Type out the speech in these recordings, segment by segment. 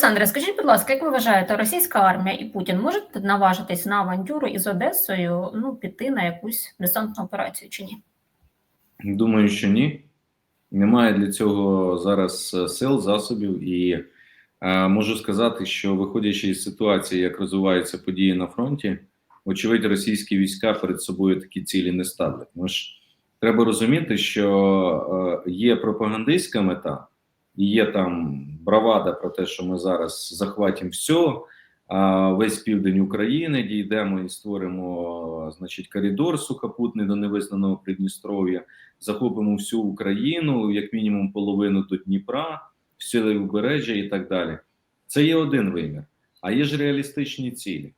Олександре, скажіть, будь ласка, як ви вважаєте, російська армія і Путін можуть наважитись на авантюру із Одесою, ну, піти на якусь десантну операцію чи ні? Думаю, що ні. Немає для цього зараз е, сил, засобів, і е, можу сказати, що виходячи із ситуації, як розвиваються події на фронті, очевидь, російські війська перед собою такі цілі не ставлять. Ну ж треба розуміти, що е, є пропагандистська мета, є там бравада про те, що ми зараз захватимо все, весь південь України дійдемо і створимо, значить, коридор сухопутний до невизнаного Придністров'я захопимо всю Україну, як мінімум половину до Дніпра, всі лівобережжя і так далі. Це є один вимір. А є ж реалістичні цілі.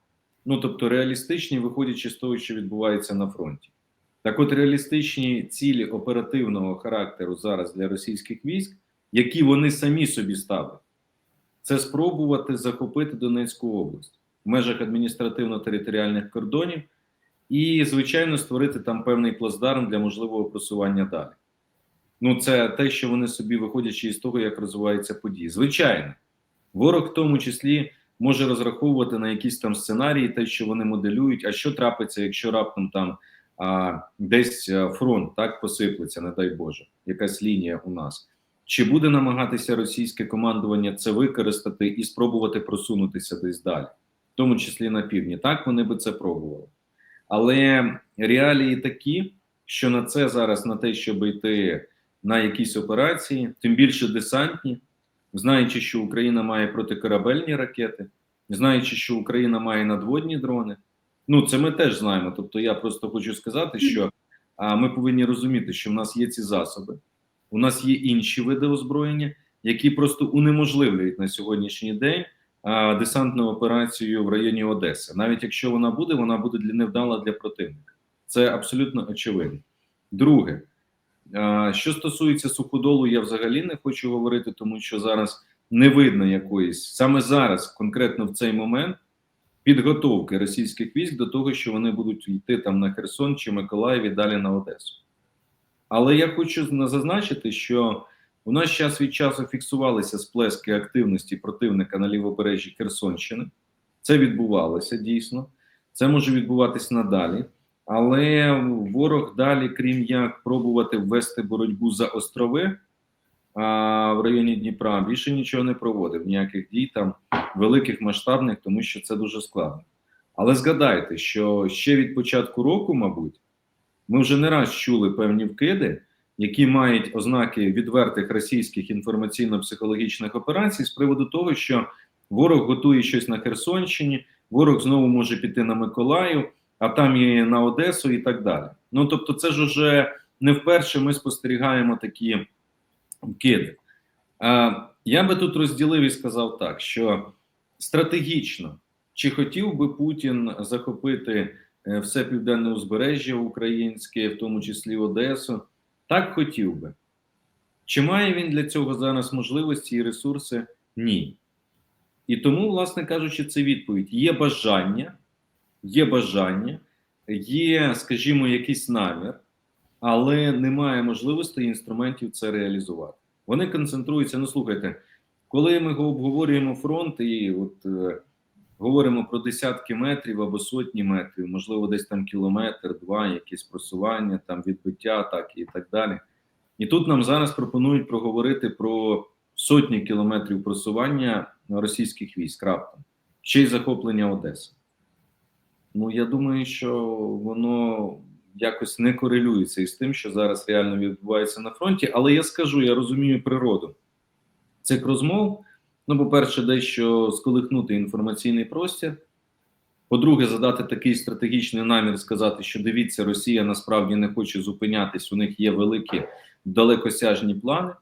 Ну тобто, реалістичні, виходячи з того, що відбувається на фронті. Так, от реалістичні цілі оперативного характеру зараз для російських військ, які вони самі собі ставлять, це спробувати захопити Донецьку область в межах адміністративно-територіальних кордонів і, звичайно, створити там певний плацдарм для можливого просування далі. Ну, це те, що вони собі виходячи із того, як розвиваються події. Звичайно, ворог в тому числі може розраховувати на якісь там сценарії, те, що вони моделюють. А що трапиться, якщо раптом там а, десь фронт так посиплеться, не дай Боже, якась лінія у нас. Чи буде намагатися російське командування це використати і спробувати просунутися десь далі, в тому числі на півдні? Так вони би це пробували. Але реалії такі, що на це зараз, на те, щоб йти на якісь операції, тим більше десантні, знаючи, що Україна має протикорабельні ракети, знаючи, що Україна має надводні дрони. Ну це ми теж знаємо. Тобто, я просто хочу сказати, що а, ми повинні розуміти, що в нас є ці засоби, у нас є інші види озброєння, які просто унеможливлюють на сьогоднішній день а, десантну операцію в районі Одеси. Навіть якщо вона буде, вона буде для невдала для противника. Це абсолютно очевидно. Друге, а, що стосується суходолу, я взагалі не хочу говорити, тому що зараз не видно якоїсь саме зараз, конкретно в цей момент, підготовки російських військ до того, що вони будуть йти там на Херсон чи Миколаїв і далі на Одесу. Але я хочу зазначити, що у нас час від часу фіксувалися сплески активності противника на лівобережжі Херсонщини. Це відбувалося дійсно, це може відбуватись надалі. Але ворог далі, крім як пробувати ввести боротьбу за острови а, в районі Дніпра, більше нічого не проводив, ніяких дій там великих масштабних, тому що це дуже складно. Але згадайте, що ще від початку року, мабуть, ми вже не раз чули певні вкиди, які мають ознаки відвертих російських інформаційно-психологічних операцій з приводу того, що ворог готує щось на Херсонщині, ворог знову може піти на Миколаїв, а там і на Одесу, і так далі. Ну тобто, це ж уже не вперше ми спостерігаємо такі вкиди. Я би тут розділив і сказав так, що стратегічно чи хотів би Путін захопити все південне узбережжя українське, в тому числі Одесу. Так хотів би. Чи має він для цього зараз можливості і ресурси? Ні. І тому, власне кажучи, це відповідь: є бажання, є бажання, є, скажімо, якийсь намір, але немає можливості і інструментів це реалізувати. Вони концентруються. Ну, слухайте, коли ми обговорюємо фронт і от е, говоримо про десятки метрів або сотні метрів, можливо, десь там кілометр, два, якісь просування, там відбиття, так і так далі. І тут нам зараз пропонують проговорити про сотні кілометрів просування російських військ раптом, ще й захоплення Одеси. Ну, я думаю, що воно якось не корелюється із тим, що зараз реально відбувається на фронті. Але я скажу, я розумію природу цих розмов. Ну, по-перше, дещо сколихнути інформаційний простір. По-друге, задати такий стратегічний намір, сказати, що дивіться, Росія насправді не хоче зупинятись, у них є великі далекосяжні плани.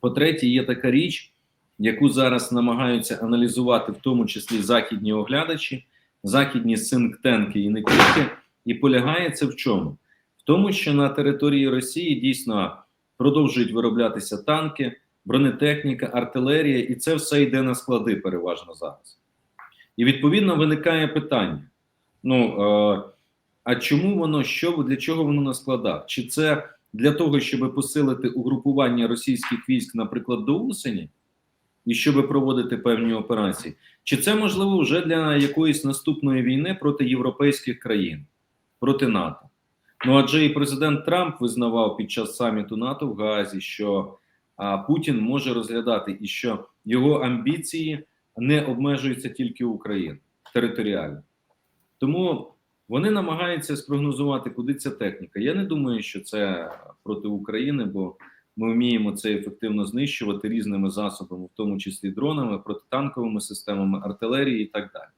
По-третє, є така річ, яку зараз намагаються аналізувати, в тому числі західні оглядачі, західні синктенки і не тільки. І полягає це в чому? В тому, що на території Росії дійсно продовжують вироблятися танки бронетехніка, артилерія, і це все йде на склади переважно зараз. І відповідно виникає питання: ну е, а чому воно що для чого воно на складах? Чи це для того, щоб посилити угрупування російських військ, наприклад, до осені? і щоб проводити певні операції, чи це можливо вже для якоїсь наступної війни проти європейських країн, проти НАТО? Ну адже і президент Трамп визнавав під час саміту НАТО в Гаазі, що а, Путін може розглядати і що його амбіції не обмежуються тільки Україною територіально. Тому вони намагаються спрогнозувати, куди ця техніка. Я не думаю, що це проти України, бо ми вміємо це ефективно знищувати різними засобами, в тому числі дронами, протитанковими системами, артилерії і так далі.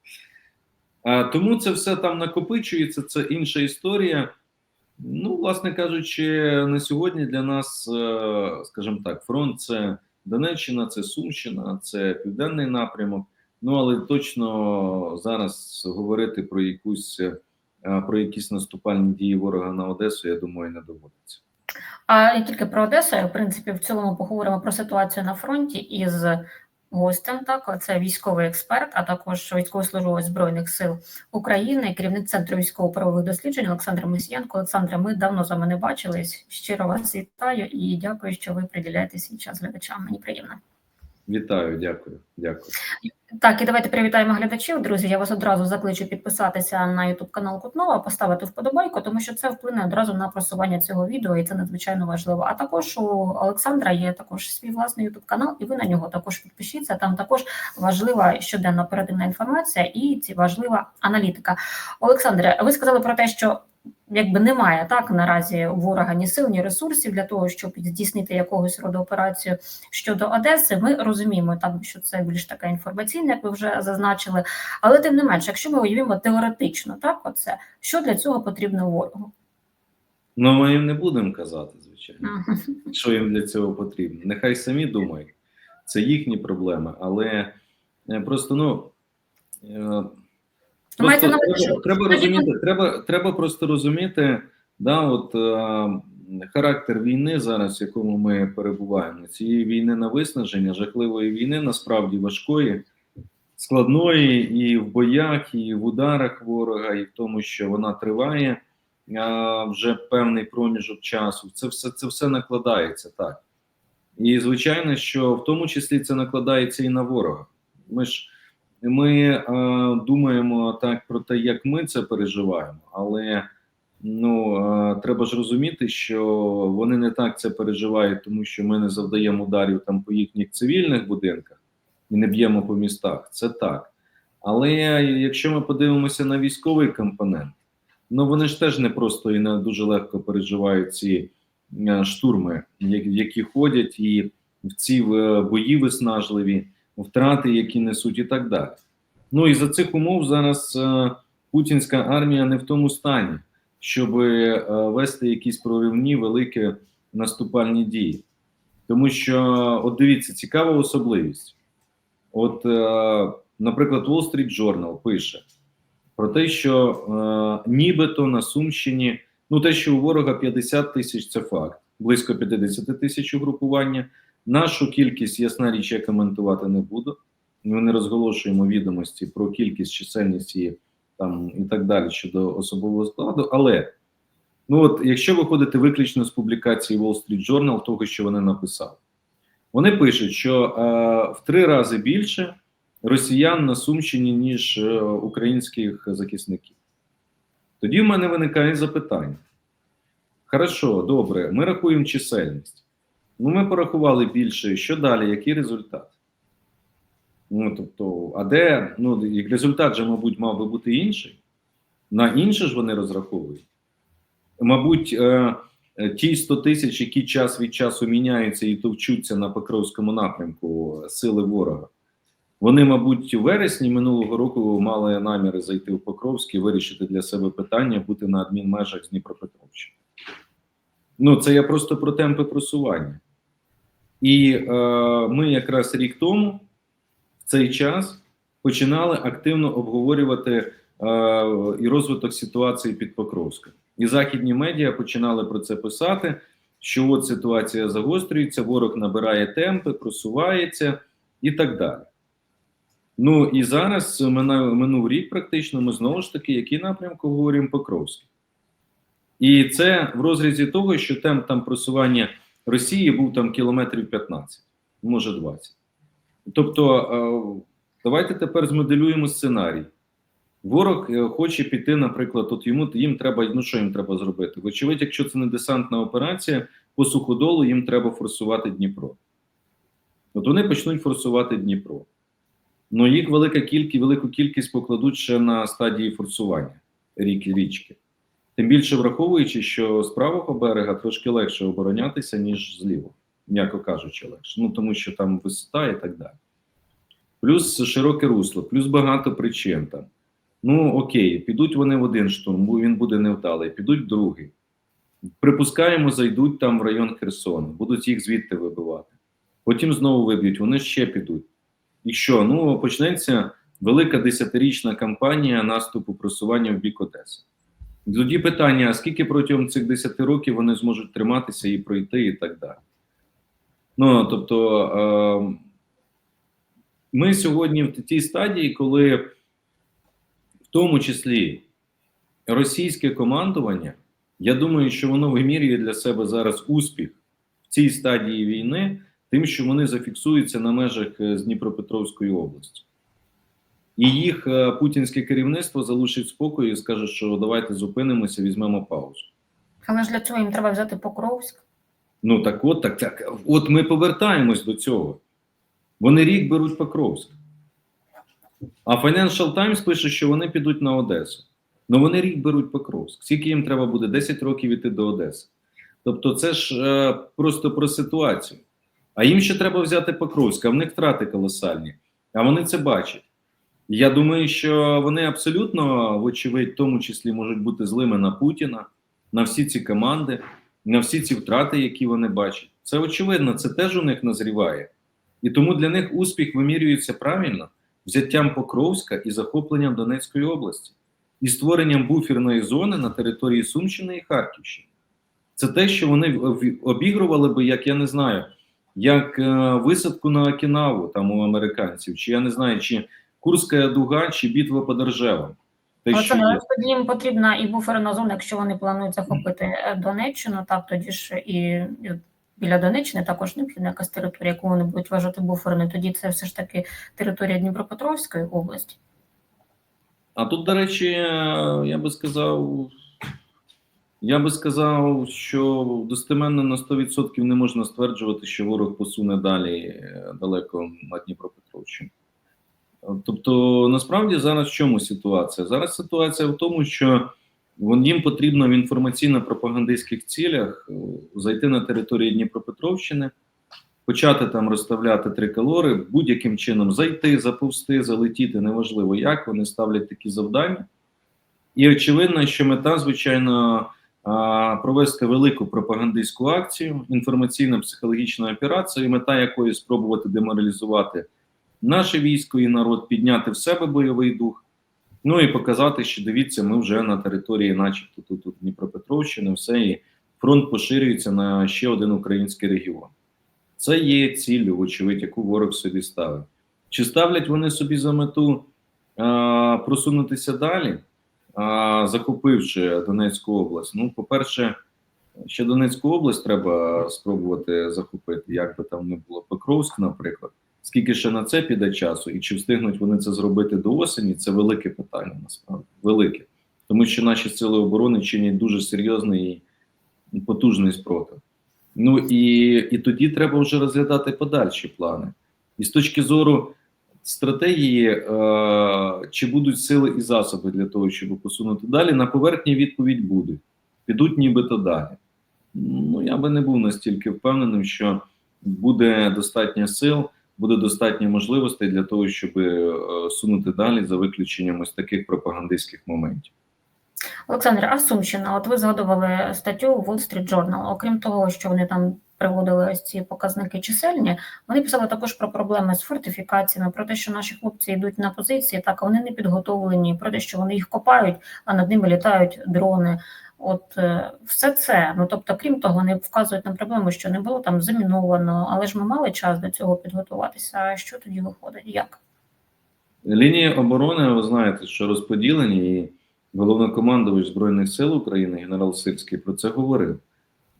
Тому це все там накопичується, це інша історія. Ну, власне кажучи, на сьогодні для нас, е, скажімо так, фронт це Донеччина, це Сумщина, це південний напрямок. Ну але точно зараз говорити про якусь е, про якісь наступальні дії ворога на Одесу, я думаю, не доводиться. А не тільки про Одесу, в принципі, в цілому поговоримо про ситуацію на фронті із гостем. Так, це військовий експерт, а також військовослужбовець збройних сил України, керівник центру військово-правових досліджень Олександр Мисієнко. Олександре, ми давно з вами не бачились. Щиро вас вітаю і дякую, що ви приділяєте свій час глядачам. Мені приємно. Вітаю, дякую, дякую. Так, і давайте привітаємо глядачів. Друзі, я вас одразу закличу підписатися на YouTube канал Кутнова, поставити вподобайку, тому що це вплине одразу на просування цього відео, і це надзвичайно важливо. А також у Олександра є також свій власний YouTube канал, і ви на нього також підпишіться. Там також важлива щоденна оперативна інформація і ці важлива аналітика. Олександре, ви сказали про те, що якби немає так наразі у ворога ні сил, ні ресурсів для того, щоб здійснити якогось роду операцію щодо Одеси. Ми розуміємо, там що це більш така інформаційна, як ви вже зазначили. Але тим не менше, якщо ми уявимо теоретично, так оце що для цього потрібно ворогу? Ну, ми їм не будемо казати, звичайно, що їм для цього потрібно. Нехай самі думають, це їхні проблеми, але е, просто ну. Е, Маєте Просто на треба, треба розуміти, треба, треба просто розуміти, да, от е, характер війни зараз, в якому ми перебуваємо. Цієї війни на виснаження, жахливої війни, насправді важкої, складної і в боях, і в ударах ворога, і в тому, що вона триває а, вже певний проміжок часу. Це все, це все накладається так. І звичайно, що в тому числі це накладається і на ворога. Ми ж ми е, думаємо так про те, як ми це переживаємо, але ну е, треба ж розуміти, що вони не так це переживають, тому що ми не завдаємо ударів там по їхніх цивільних будинках і не б'ємо по містах. Це так. Але якщо ми подивимося на військовий компонент, ну вони ж теж не просто і не дуже легко переживають ці е, штурми, які, ходять, і в ці е, бої виснажливі втрати, які несуть, і так далі. Ну і за цих умов зараз е, путінська армія не в тому стані, щоб е, вести якісь проривні великі наступальні дії. Тому що, от дивіться, цікава особливість. От, е, наприклад, Wall Street Journal пише про те, що е, нібито на Сумщині, ну те, що у ворога 50 тисяч, це факт, близько 50 тисяч угрупування. Нашу кількість, ясна річ, я коментувати не буду. Ми не розголошуємо відомості про кількість, чисельність і там і так далі щодо особового складу. Але ну от, якщо виходити виключно з публікації Wall Street Journal, того, що вони написали, вони пишуть, що е, в три рази більше росіян на Сумщині, ніж е, українських захисників. Тоді в мене виникає запитання: хорошо, добре, ми рахуємо чисельність. Ну, ми порахували більше. Що далі? Який результат? Ну, тобто, а де ну, результат же, мабуть, мав би бути інший. На інше ж вони розраховують. Мабуть, е, е, ті 100 тисяч, які час від часу міняються і товчуться на Покровському напрямку сили ворога. Вони, мабуть, у вересні минулого року мали наміри зайти в Покровський, вирішити для себе питання, бути на адмінмежах з Дніпропетровщини. Ну, це я просто про темпи просування. І е, ми якраз рік тому, в цей час, починали активно обговорювати е, і розвиток ситуації під Покровськом. І західні медіа починали про це писати: що от ситуація загострюється, ворог набирає темпи, просувається і так далі. Ну і зараз минув, рік, практично, ми знову ж таки, який напрямку говоримо Покровський. І це в розрізі того, що темп там просування Росії був там кілометрів 15, може 20. Тобто, е, давайте тепер змоделюємо сценарій. Ворог е, хоче піти, наприклад, от йому їм треба, ну що їм треба зробити? Вочевидь, якщо це не десантна операція, по суходолу їм треба форсувати Дніпро. От вони почнуть форсувати Дніпро. Ну їх велика кількість, велику кількість покладуть ще на стадії форсування ріки річки. Тим більше враховуючи, що з правого берега трошки легше оборонятися, ніж з лівого, м'яко кажучи, легше. Ну тому що там висота і так далі. Плюс широке русло, плюс багато причин там. Ну окей, підуть вони в один штурм, бо він буде невдалий, підуть в другий. Припускаємо, зайдуть там в район Херсону, будуть їх звідти вибивати. Потім знову виб'ють, вони ще підуть. І що? Ну почнеться велика десятирічна кампанія наступу просування в бік Одеси. Тоді питання: скільки протягом цих 10 років вони зможуть триматися і пройти, і так далі. Ну тобто, е, ми сьогодні в тій стадії, коли в тому числі російське командування, я думаю, що воно вимірює для себе зараз успіх в цій стадії війни, тим, що вони зафіксуються на межах е, з Дніпропетровської області. І їх е, путінське керівництво залишить спокою і скаже, що давайте зупинимося, візьмемо паузу. Але ж для цього їм треба взяти Покровськ. Ну так от, так, так. От ми повертаємось до цього. Вони рік беруть Покровськ. А Financial Times пише, що вони підуть на Одесу. Ну вони рік беруть Покровськ. Скільки їм треба буде 10 років іти до Одеси. Тобто, це ж е, просто про ситуацію. А їм ще треба взяти Покровськ, а в них втрати колосальні. А вони це бачать. Я думаю, що вони абсолютно, вочевидь, в тому числі можуть бути злими на Путіна, на всі ці команди, на всі ці втрати, які вони бачать. Це очевидно, це теж у них назріває. І тому для них успіх вимірюється правильно взяттям Покровська і захопленням Донецької області, і створенням буферної зони на території Сумщини і Харківщини. Це те, що вони обігрували би, як я не знаю, як е, висадку на Окінаву там у американців, чи я не знаю, чи Курська дуга, чи битва під Ржевом. Олександр, тоді їм потрібна і буферна зона, якщо вони планують захопити е, Донеччину, так тоді ж і і біля Донеччини також необхідна якась територія, яку вони будуть вважати буферною. Тоді це все ж таки територія Дніпропетровської області. А тут, до речі, е, я би сказав, я би сказав, що достеменно на 100% не можна стверджувати, що ворог посуне далі е, далеко на Дніпропетровщину. Тобто, насправді зараз в чому ситуація? Зараз ситуація в тому, що їм потрібно в інформаційно-пропагандистських цілях е, зайти на територію Дніпропетровщини, почати там розставляти триколори, будь-яким чином зайти, заповзти, залетіти, неважливо як, вони ставлять такі завдання. І очевидно, що мета, звичайно, провести велику пропагандистську акцію, інформаційно-психологічну операцію, мета якої спробувати деморалізувати наше військо і народ, підняти в себе бойовий дух. Ну і показати, що дивіться, ми вже на території, начебто, тут, тут Дніпропетровщини, все, і фронт поширюється на ще один український регіон. Це є ціллю, вочевидь, яку ворог собі ставить. Чи ставлять вони собі за мету а, просунутися далі, а, захопивши Донецьку область? Ну, по-перше, ще Донецьку область треба спробувати захопити, як би там не було Покровськ, наприклад. Скільки ще на це піде часу, і чи встигнуть вони це зробити до осені? Це велике питання, насправді велике, тому що наші сили оборони чинять дуже серйозний і потужний спротив. Ну і, і тоді треба вже розглядати подальші плани. І з точки зору стратегії, е, чи будуть сили і засоби для того, щоб посунути далі, на поверхні відповідь будуть. Підуть нібито далі. Ну, я би не був настільки впевненим, що буде достатньо сил, буде достатньо можливостей для того, щоб е, сунути далі за виключенням ось таких пропагандистських моментів. Олександр, а Сумщина, от ви згадували статтю Wall Street Journal. Окрім того, що вони там приводили ось ці показники чисельні, вони писали також про проблеми з фортифікаціями, про те, що наші хлопці йдуть на позиції, так вони не підготовлені, про те, що вони їх копають, а над ними літають дрони. От е, все це. Ну тобто, крім того, вони вказують на проблему, що не було там заміновано, але ж ми мали час до цього підготуватися. А що тоді виходить? Як? Лінії оборони, ви знаєте, що розподілені, і головнокомандувач Збройних сил України, генерал Сирський, про це говорив,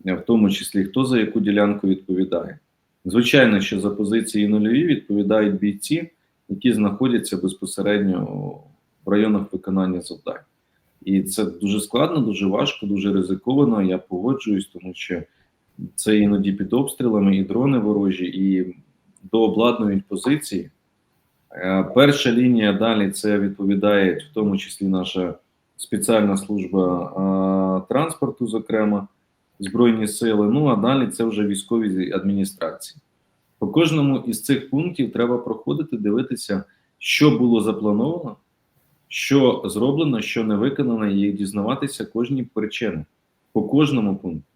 в тому числі хто за яку ділянку відповідає. Звичайно, що за позиції нульові відповідають бійці, які знаходяться безпосередньо в районах виконання завдань. І це дуже складно, дуже важко, дуже ризиковано. Я погоджуюсь, тому що це іноді під обстрілами, і дрони ворожі, і дообладнують позиції. Е, Перша лінія далі це відповідає в тому числі наша спеціальна служба е, транспорту, зокрема, Збройні сили. Ну а далі це вже військові адміністрації. По кожному із цих пунктів треба проходити, дивитися, що було заплановано, що зроблено, що не виконано, і дізнаватися кожні причини по кожному пункту.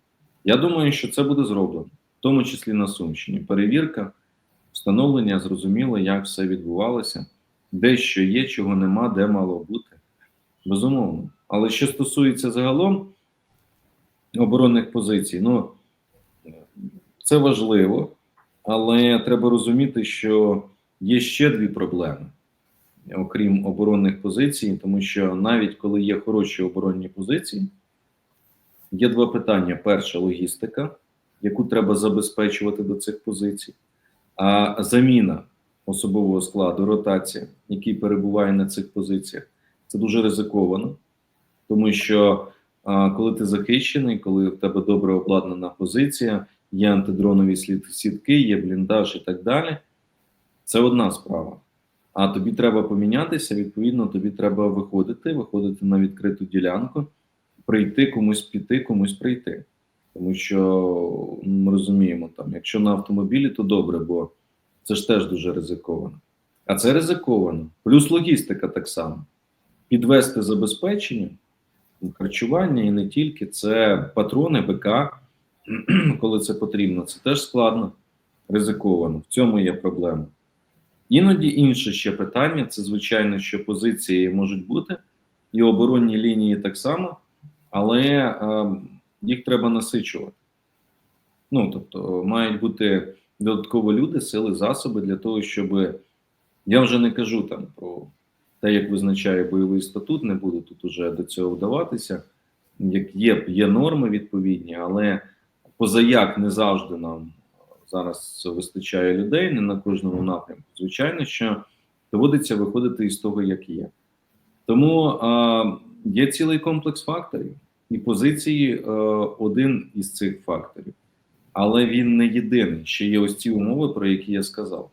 Я думаю, що це буде зроблено, в тому числі на Сумщині. Перевірка, встановлення, зрозуміло, як все відбувалося, де що є, чого нема, де мало бути. Безумовно. Але що стосується загалом оборонних позицій, ну це важливо, але треба розуміти, що є ще дві проблеми, окрім оборонних позицій, тому що навіть коли є хороші оборонні позиції, є два питання: перше логістика, яку треба забезпечувати до цих позицій, а заміна особового складу, ротація, який перебуває на цих позиціях, це дуже ризиковано, тому що коли ти захищений, коли в тебе добре обладнана позиція, є антидронові сітки, є бліндаж і так далі, це одна справа. А тобі треба помінятися, відповідно, тобі треба виходити, виходити на відкриту ділянку, прийти комусь піти, комусь прийти. Тому що ми розуміємо, там, якщо на автомобілі, то добре, бо це ж теж дуже ризиковано. А це ризиковано. Плюс логістика так само. Підвести забезпечення, харчування і не тільки це патрони, БК, коли це потрібно. Це теж складно, ризиковано. В цьому є проблема. Іноді інше ще питання: це звичайно, що позиції можуть бути, і оборонні лінії так само, але е, їх треба насичувати. Ну, тобто, мають бути додатково люди, сили, засоби для того, щоб я вже не кажу там про те, як визначає бойовий статут, не буду тут уже до цього вдаватися. Як є, є норми відповідні, але позаяк не завжди нам зараз вистачає людей, не на кожному напрямку. Звичайно, що доводиться виходити із того, як є. Тому е, є цілий комплекс факторів, і позиції е, один із цих факторів, але він не єдиний. Ще є ось ці умови, про які я сказав.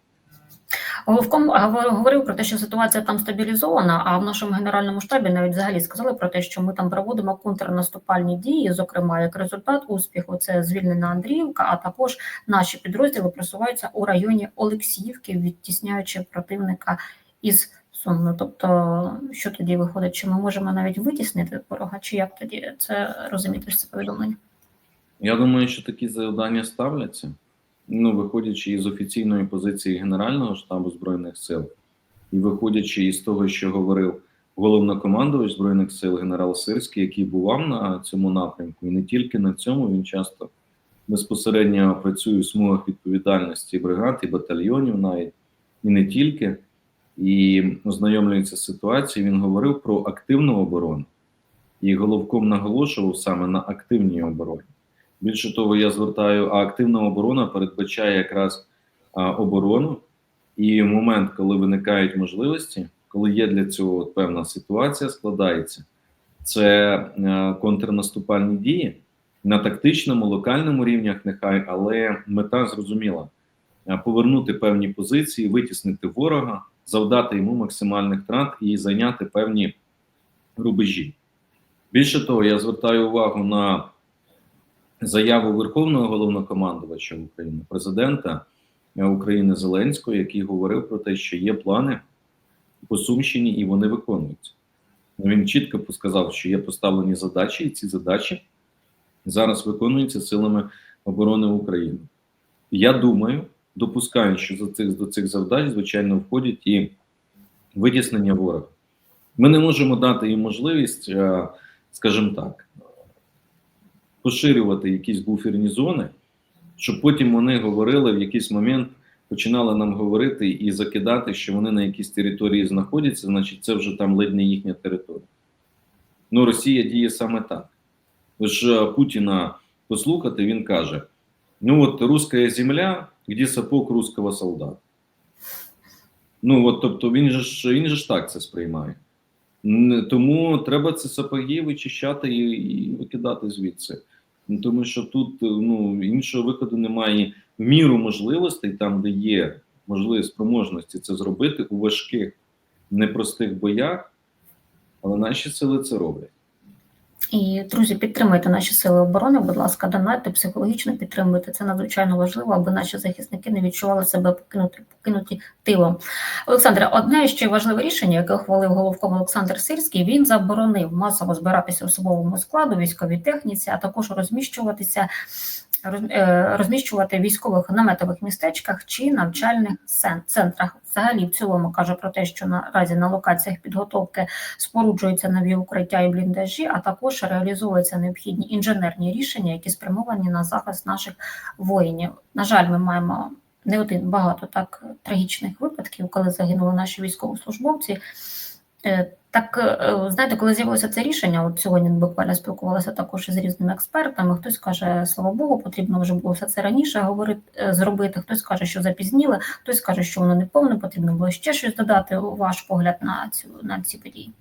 Головком говорив про те, що ситуація там стабілізована. А в нашому генеральному штабі навіть взагалі сказали про те, що ми там проводимо контрнаступальні дії. Зокрема, як результат успіху, це звільнена Андріївка, а також наші підрозділи просуваються у районі Олексіївки, відтісняючи противника із Сум. Ну, Тобто, що тоді виходить, що ми можемо навіть витіснити ворога, чи як тоді це розуміти це повідомлення? Я думаю, що такі завдання ставляться. Ну, виходячи із офіційної позиції Генерального штабу Збройних сил, і виходячи із того, що говорив головнокомандувач Збройних сил генерал Сирський, який бував на цьому напрямку, і не тільки на цьому, він часто безпосередньо працює у смугах відповідальності бригад і батальйонів, навіть і не тільки, і ознайомлюється з ситуацією. Він говорив про активну оборону, і головком наголошував саме на активній обороні. Більше того, я звертаю, а активна оборона передбачає якраз а, оборону, і момент, коли виникають можливості, коли є для цього певна ситуація, складається, це е, контрнаступальні дії на тактичному, локальному рівнях, нехай, але мета зрозуміла: Е, повернути певні позиції, витіснити ворога, завдати йому максимальних втрат і зайняти певні рубежі. Більше того, я звертаю увагу на заяву Верховного головнокомандувача України, президента України Зеленського, який говорив про те, що є плани по Сумщині, і вони виконуються. Ну, Він чітко сказав, що є поставлені задачі, і ці задачі зараз виконуються силами оборони України. Я думаю, допускаю, що за цих до цих завдач, звичайно, входять і витіснення ворога. Ми не можемо дати їм можливість, е, скажімо так, поширювати якісь буферні зони, щоб потім вони говорили в якийсь момент, починали нам говорити і закидати, що вони на якійсь території знаходяться, значить, це вже там ледь не їхня територія. Ну, Росія діє саме так. Ви ж е, Путіна послухати, він каже: ну от руська земля, где сапог русского солдата. Ну, от, тобто, він же ж він же ж так це сприймає. Тому треба ці сапоги вичищати і, і викидати звідси. Ну, Тому що тут ну, іншого виходу немає. В міру можливостей, там, де є можливі спроможності це зробити у важких, непростих боях, але наші сили це роблять. І друзі, підтримуйте наші сили оборони. Будь ласка, донайте, психологічно підтримуйте. Це надзвичайно важливо, аби наші захисники не відчували себе покинуті, покинуті тилом. Олександре, одне ще важливе рішення, яке ухвалив головком Олександр Сирський. Він заборонив масово збиратися особовому складу, військовій техніці, а також розміщуватися. Е, Розміщувати військових наметових містечках чи навчальних центрах, взагалі в цілому каже про те, що наразі на локаціях підготовки споруджуються нові укриття і бліндажі, а також реалізовуються необхідні інженерні рішення, які спрямовані на захист наших воїнів. На жаль, ми маємо не один багато так трагічних випадків, коли загинули наші військовослужбовці. Е, Так, е, знаєте, коли з'явилося це рішення, от сьогодні буквально спілкувалася також із різними експертами. Хтось каже, слава Богу, потрібно вже було все це раніше говорити, е, зробити. Хтось каже, що запізніли, хтось каже, що воно не повне, потрібно було ще щось додати. Ваш погляд на цю на ці події.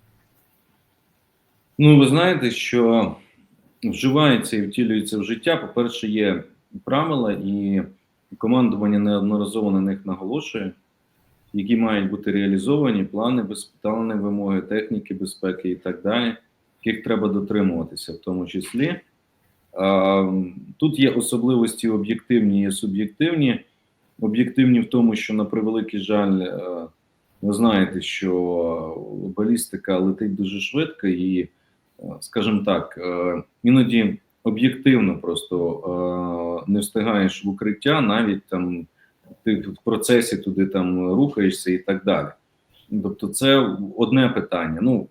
Ну, ви знаєте, що вживається і втілюється в життя. По-перше, є правила, і командування неодноразово на них наголошує, які мають бути реалізовані, плани, безпитальні вимоги, техніки безпеки і так далі, яких треба дотримуватися, в тому числі. Тут є особливості об'єктивні і суб'єктивні. Об'єктивні в тому, що на превеликий жаль, е, ви знаєте, що балістика летить дуже швидко, і, е, скажімо так, е, іноді об'єктивно просто не встигаєш в укриття, навіть там ти в процесі туди там рухаєшся і так далі. Тобто, це одне питання. Ну,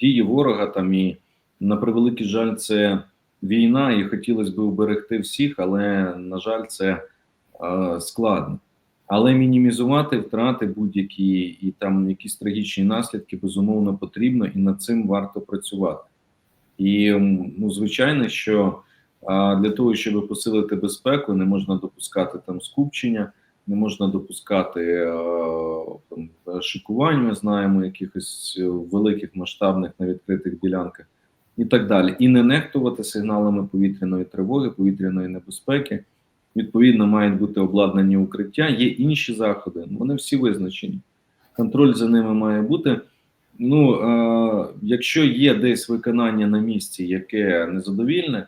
дії ворога там і на превеликий жаль, це війна, і хотілося б уберегти всіх, але на жаль, це е, складно. Але мінімізувати втрати будь-які і там якісь трагічні наслідки безумовно потрібно, і над цим варто працювати. І ну, звичайно, що а, для того, щоб посилити безпеку, не можна допускати там скупчення, не можна допускати е, там, шикувань. Ми знаємо якихось е, великих масштабних на відкритих ділянках і так далі. І не нехтувати сигналами повітряної тривоги, повітряної небезпеки. Відповідно, мають бути обладнані укриття. Є інші заходи, вони всі визначені. Контроль за ними має бути. Ну, е, якщо є десь виконання на місці, яке незадовільне,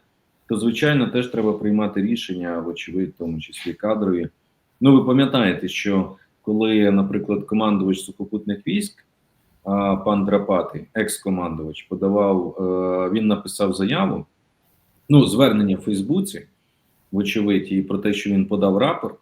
то звичайно теж треба приймати рішення, вочевидь, в тому числі кадрові. Ну, ви пам'ятаєте, що коли, наприклад, командувач сухопутних військ, пан Драпати, екс-командувач, подавав, е, він написав заяву, ну, звернення в Фейсбуці, вочевидь, і про те, що він подав рапорт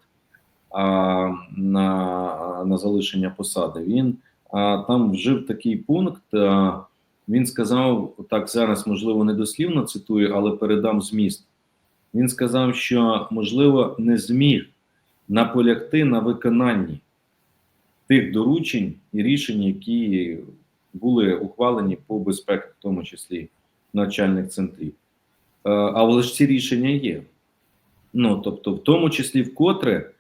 а, на, на залишення посади, він а, там вжив такий пункт. А, він сказав так зараз, можливо, не дослівно цитую, але передам зміст. Він сказав, що можливо не зміг наполягти на виконанні тих доручень і рішень, які були ухвалені по безпеці, в тому числі навчальних центрів. Е, Але ж ці рішення є. Ну тобто, в тому числі вкотре,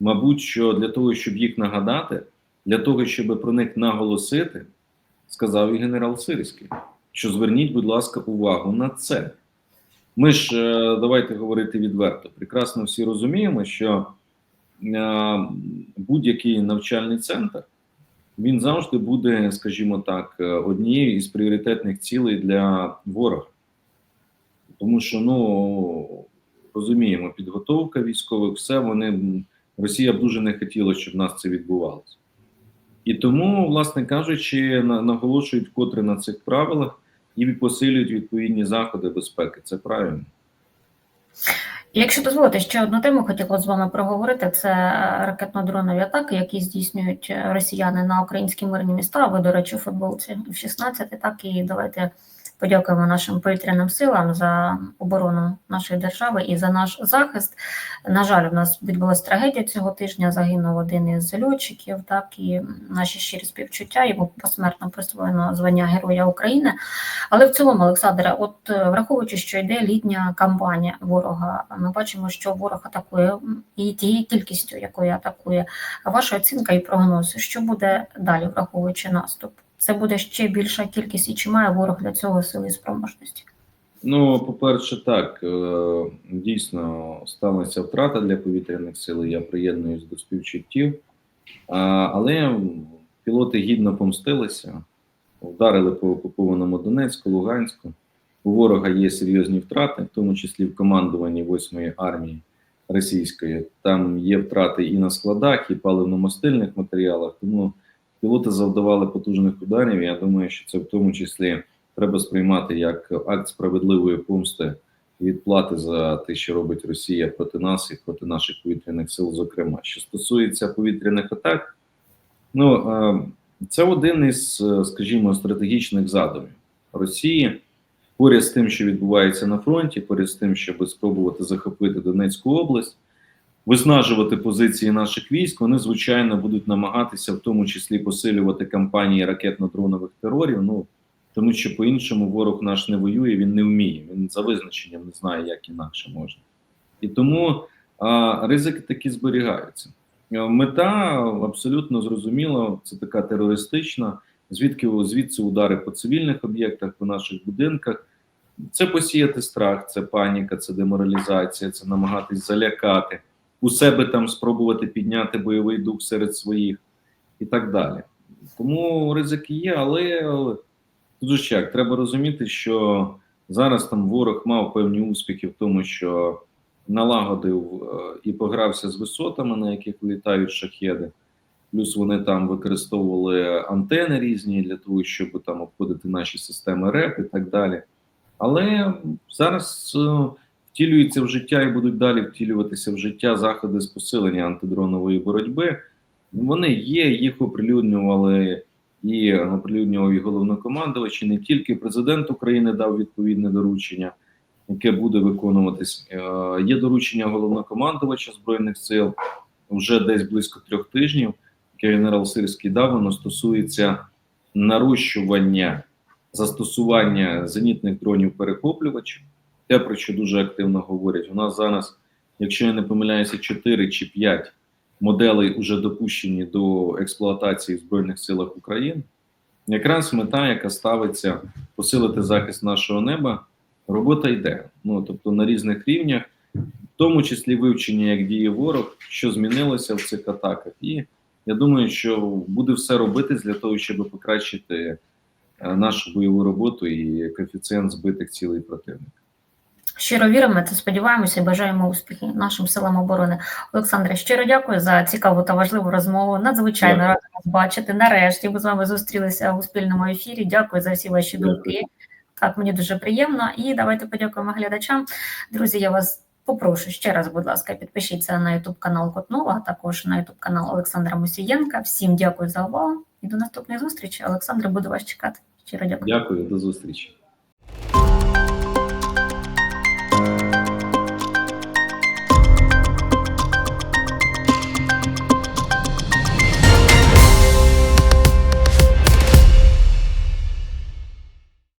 мабуть, що для того, щоб їх нагадати, для того, щоб про них наголосити, сказав і генерал Сирський, що зверніть, будь ласка, увагу на це. Ми ж е, давайте говорити відверто. Прекрасно всі розуміємо, що будь-який навчальний центр він завжди буде, скажімо так, е, однією із пріоритетних цілей для ворога. Тому що, ну розуміємо, підготовка військових, все вони Росія б дуже не хотіла, щоб в нас це відбувалося. І тому, власне кажучи, наголошують вкотре на цих правилах і посилюють відповідні заходи безпеки. Це правильно. Якщо дозволите, ще одну тему хотіла з вами проговорити. Це ракетно-дронові атаки, які здійснюють е, росіяни на українські мирні міста. Ви, до речі, у футболці в 16, так і давайте Подякуємо нашим повітряним силам за оборону нашої держави і за наш захист. На жаль, у нас відбулася трагедія цього тижня. Загинув один із льотчиків. Так і наші щирі співчуття. Йому посмертно присвоєно звання Героя України. Але в цілому, Олександре, от е, враховуючи, що йде літня кампанія ворога, ми бачимо, що ворог атакує і тією кількістю, якою атакує. Ваша оцінка і прогноз, що буде далі, враховуючи наступ? Це буде ще більша кількість, і чи має ворог для цього сили і спроможності? Ну, по-перше, так, е, дійсно сталася втрата для повітряних сил, я приєднуюсь до співчуттів. Але пілоти гідно помстилися, вдарили по окупованому Донецьку, Луганську. У ворога є серйозні втрати, в тому числі в командуванні 8-ї армії російської. Там є втрати і на складах, і паливно-мастильних матеріалах. Тому пілоти завдавали потужних ударів. Я думаю, що це в тому числі треба сприймати як акт справедливої помсти і відплати за те, що робить Росія проти нас і проти наших повітряних сил. Зокрема, що стосується повітряних атак, ну е, це один із, е, скажімо, стратегічних задумів Росії. Поряд з тим, що відбувається на фронті, поряд з тим, щоб спробувати захопити Донецьку область, виснажувати позиції наших військ, вони звичайно будуть намагатися, в тому числі, посилювати кампанії ракетно-дронових терорів. Ну тому що по-іншому ворог наш не воює, він не вміє. Він за визначенням не знає, як інакше можна. І тому а, ризики такі зберігаються. Мета абсолютно зрозуміла, це така терористична. Звідки звідси удари по цивільних об'єктах, по наших будинках. Це посіяти страх, це паніка, це деморалізація, це намагатись залякати, у себе там спробувати підняти бойовий дух серед своїх і так далі. Тому ризики є, але тут ж як, треба розуміти, що зараз там ворог мав певні успіхи в тому, що налагодив е, і погрався з висотами, на яких літають шахеди. Плюс вони там використовували антени різні для того, щоб там обходити наші системи РЕП і так далі. Але зараз е, втілюються в життя і будуть далі втілюватися в життя заходи з посилення антидронової боротьби. Вони є, їх оприлюднювали і оприлюднював і головнокомандувач, і не тільки президент України дав відповідне доручення, яке буде виконуватись. Е, Є доручення головнокомандувача збройних сил вже десь близько трьох тижнів. Яке генерал Сирський дав, воно стосується нарощування застосування зенітних дронів перехоплювачів. Те, про що дуже активно говорять. У нас зараз, якщо я не помиляюся, 4 чи 5 моделей вже допущені до експлуатації в Збройних силах України. Якраз мета, яка ставиться посилити захист нашого неба, робота йде. Ну тобто на різних рівнях, в тому числі вивчення, як діє ворог, що змінилося в цих атаках. І я думаю, що буде все робитись для того, щоб покращити е, нашу бойову роботу і коефіцієнт збитих цілей противника. Щиро віримо, та сподіваємося і бажаємо успіхів нашим силам оборони. Олександре, щиро дякую за цікаву та важливу розмову. Надзвичайно рада вас бачити. Нарешті ми з вами зустрілися у спільному ефірі. Дякую за всі ваші думки. Так, мені дуже приємно. І давайте подякуємо глядачам. Друзі, я вас попрошу ще раз, будь ласка, підпишіться на YouTube канал Котнова, а також на YouTube канал Олександра Мусієнка. Всім дякую за увагу і до наступної зустрічі. Олександр, буду вас чекати. Щиро дякую. Дякую, до зустрічі.